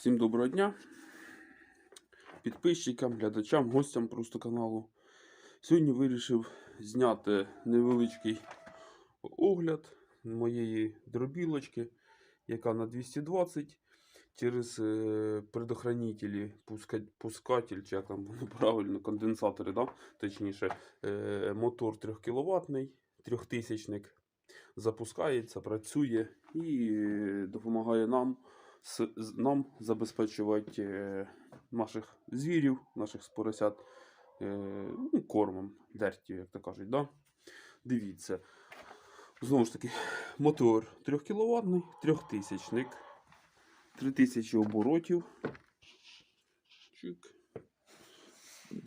Всім доброго дня. Підписчикам, глядачам, гостям просто каналу. Сьогодні вирішив зняти невеличкий огляд моєї дробілочки, яка на 220 через е, предохранителі, пускатель, чи як там правильно, конденсатори, да? точніше, е, мотор 3 кВт, 3000 запускається, працює і е, допомагає нам нам забезпечувати е, наших звірів, наших споросят е, ну, кормом, дертю, як то кажуть. Да? Дивіться. Знову ж таки, мотор 3 кВт, 3000 3000 оборотів. Чик.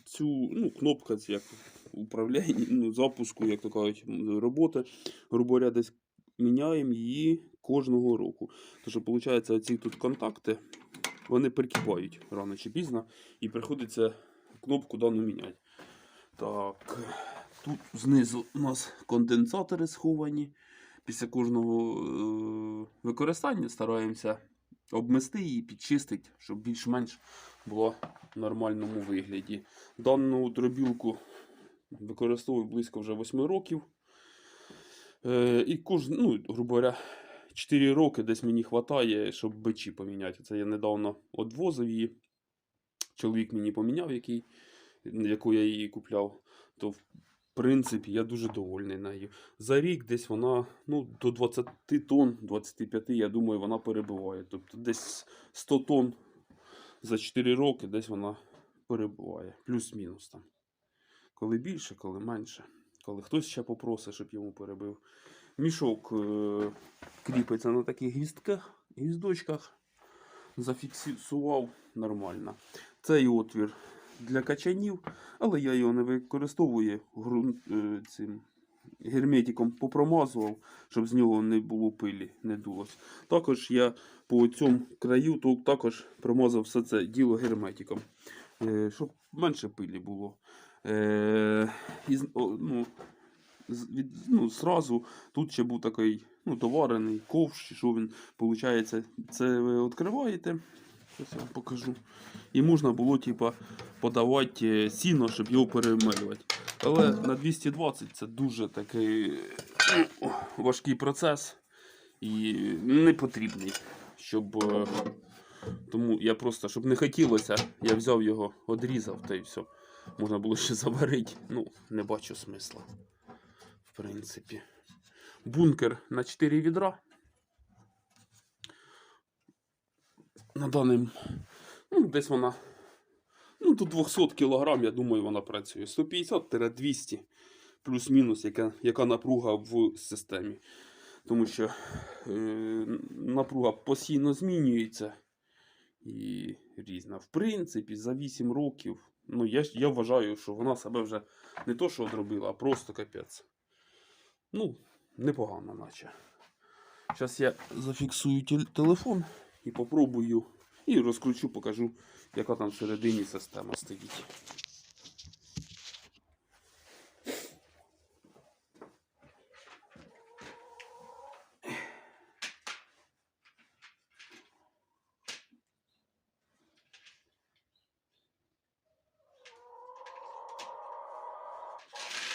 Цю ну, кнопка як управління, ну, запуску, як то кажуть, роботи. Грубо говоря, десь міняємо її кожного року. Тож, виходить, оці тут контакти, вони прикипають рано чи пізно, і приходиться кнопку дану міняти. Так, тут знизу у нас конденсатори сховані. Після кожного е, використання стараємося обмести її, підчистити, щоб більш-менш було в нормальному вигляді. Дану дробілку використовую близько вже 8 років. Е, і кожен, ну, грубо говоря, 4 роки десь мені вистачає, щоб бичі поміняти. Це я недавно одвозив її. Чоловік мені поміняв, який, яку я її купляв. То, в принципі, я дуже довольний нею. За рік десь вона ну, до 20 тонн, 25, я думаю, вона перебуває. Тобто десь 100 тонн за 4 роки десь вона перебуває. Плюс-мінус там. Коли більше, коли менше. Коли хтось ще попросить, щоб йому перебив. Мішок е- кріпиться на таких гвіздках, гвіздочках. Зафіксував нормально. Цей отвір для качанів, але я його не використовую е, цим герметиком попромазував, щоб з нього не було пилі, не дулось. Також я по цьому краю то також промазав все це діло герметиком, е, щоб менше пилі було. Із, ну, від, ну, зразу тут ще був такий ну, товарений ковш, що він виходить. Це ви відкриваєте. Зараз я вам покажу. І можна було типа, подавати е, сіно, щоб його перемелювати. Але на 220 це дуже такий важкий процес і не потрібний. Щоб, е, тому я просто, щоб не хотілося, я взяв його, одрізав та й все. Можна було ще заварити. Ну, не бачу смисла. В принципі. Бункер на 4 відра. На даним. Ну, десь вона. Ну, до 200 кг, я думаю, вона працює. 150-200 плюс-мінус, яка, яка напруга в системі. Тому що е, напруга постійно змінюється і різна. В принципі, за 8 років, ну, я, я вважаю, що вона себе вже не то, що одробила, а просто капець. Ну, непогано, наче. Зараз я зафіксую тел- телефон і попробую. І розкручу, покажу, яка там всередині система стоїть.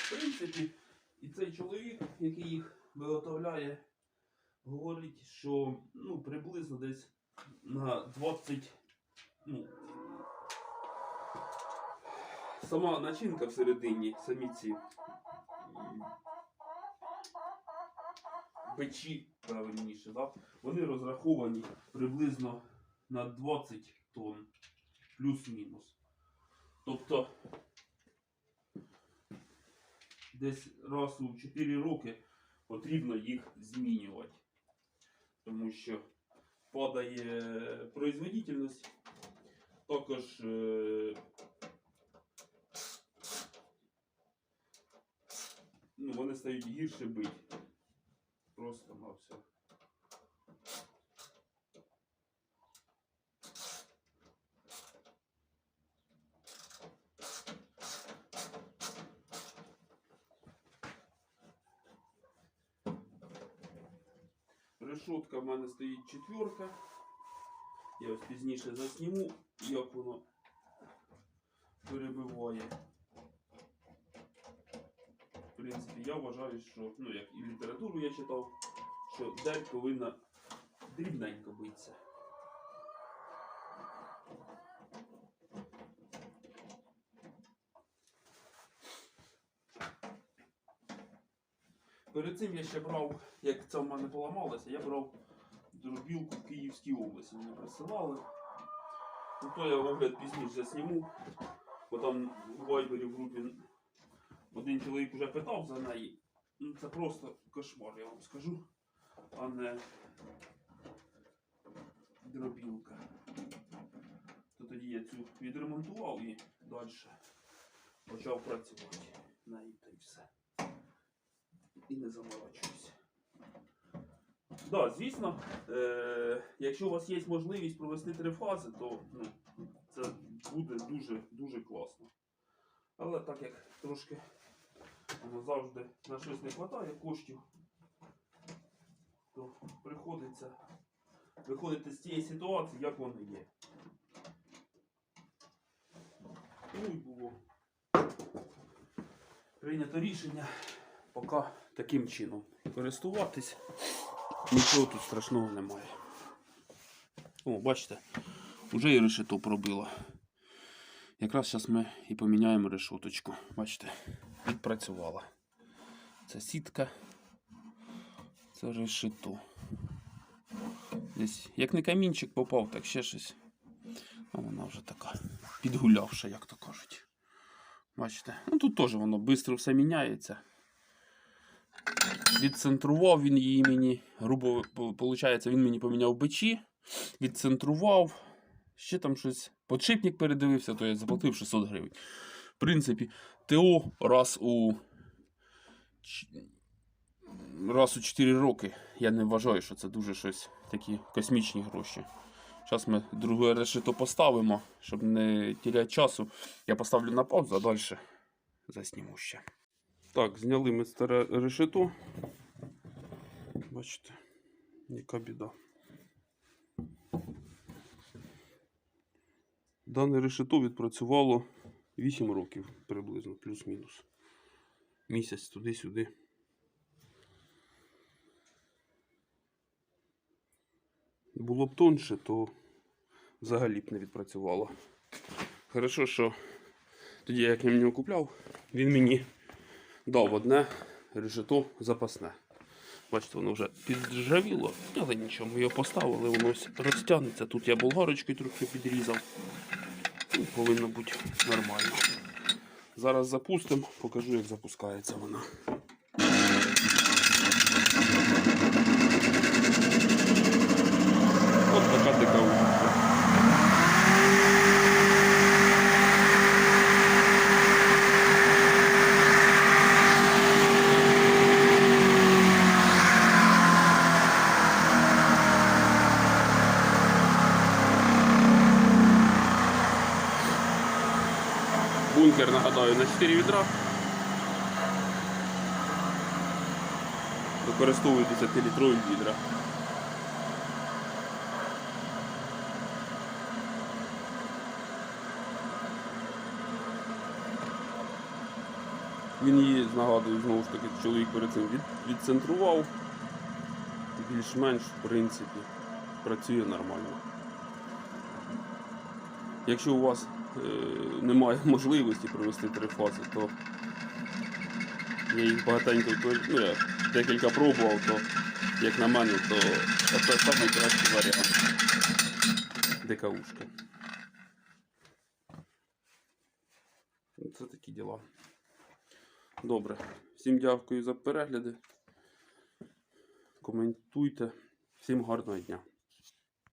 В принципі, і цей чоловік, який їх виготовляє, говорить, що ну, приблизно десь на 20. Ну, сама начинка всередині, самі ці печі, правильніше, да? вони розраховані приблизно на 20 тонн плюс-мінус. Тобто десь раз у 4 роки потрібно їх змінювати. Тому що падає производительність, також е, ну, вони стають гірше бити. Просто на все. Решетка в мене стоїть четверка. Я ось пізніше засніму, як воно перебиває. В принципі, я вважаю, що, ну як і літературу я читав, що дерь повинна дрібненько битися. Перед цим я ще брав, як це в мене поламалося, я брав дробілку в Київській області. Мені присилали. Ну то я огляд пізніше зніму, бо там у Вайбері в групі один чоловік вже питав за неї. Ну це просто кошмар, я вам скажу, а не дробілка. То тоді я цю відремонтував і далі почав працювати на й все. І не заморочуюся. Да, звісно, е- якщо у вас є можливість провести три фази, то ну, це буде дуже дуже класно. Але так як трошки воно завжди на щось не вистачає коштів, то приходиться виходити з цієї ситуації, як воно є. Ну і було прийнято рішення поки таким чином користуватись. Нічого тут страшного немає. О, бачите, вже і решето пробило. Якраз зараз ми і поміняємо решоточку. Бачите, відпрацювала. Це сітка, це решето. Десь, як не камінчик попав, так ще щось. Вона вже така підгулявша, як то кажуть. Бачите? Ну тут теж воно швидко все міняється. Відцентрував він її мені, грубо виходить, він мені поміняв бичі, відцентрував, ще там щось. Подшипник передивився, то я заплатив 600 гривень. В принципі, ТО раз у раз у 4 роки. Я не вважаю, що це дуже щось такі космічні гроші. Зараз ми друге решето поставимо, щоб не теряти часу. Я поставлю на паузу, а далі засніму ще. Так, зняли ми старе решето. Бачите, яка біда. Дане решето відпрацювало 8 років приблизно, плюс-мінус. Місяць туди-сюди. Було б тонше, то взагалі б не відпрацювало. Хорошо, що тоді, як я нього купляв, він мені дав одне решето запасне. Бачите, воно вже підржавіло, але нічого, ми його поставили, воно ось розтягнеться. Тут я болгарочкою трохи підрізав. Ну, повинно бути нормально. Зараз запустимо, покажу, як запускається вона. От така дика вулиця. На 4 відра. Використовують 10-літрові відра. Він її, нагадую, знову ж таки, чоловік перед цим від, відцентрував. Більш-менш, в принципі, працює нормально. Якщо у вас немає можливості провести три фази, то я їх багатенько ну, я декілька пробував, то як на мене, то це найкращий варіант. ДКУшки. Це такі діла. Добре. Всім дякую за перегляди. Коментуйте. Всім гарного дня.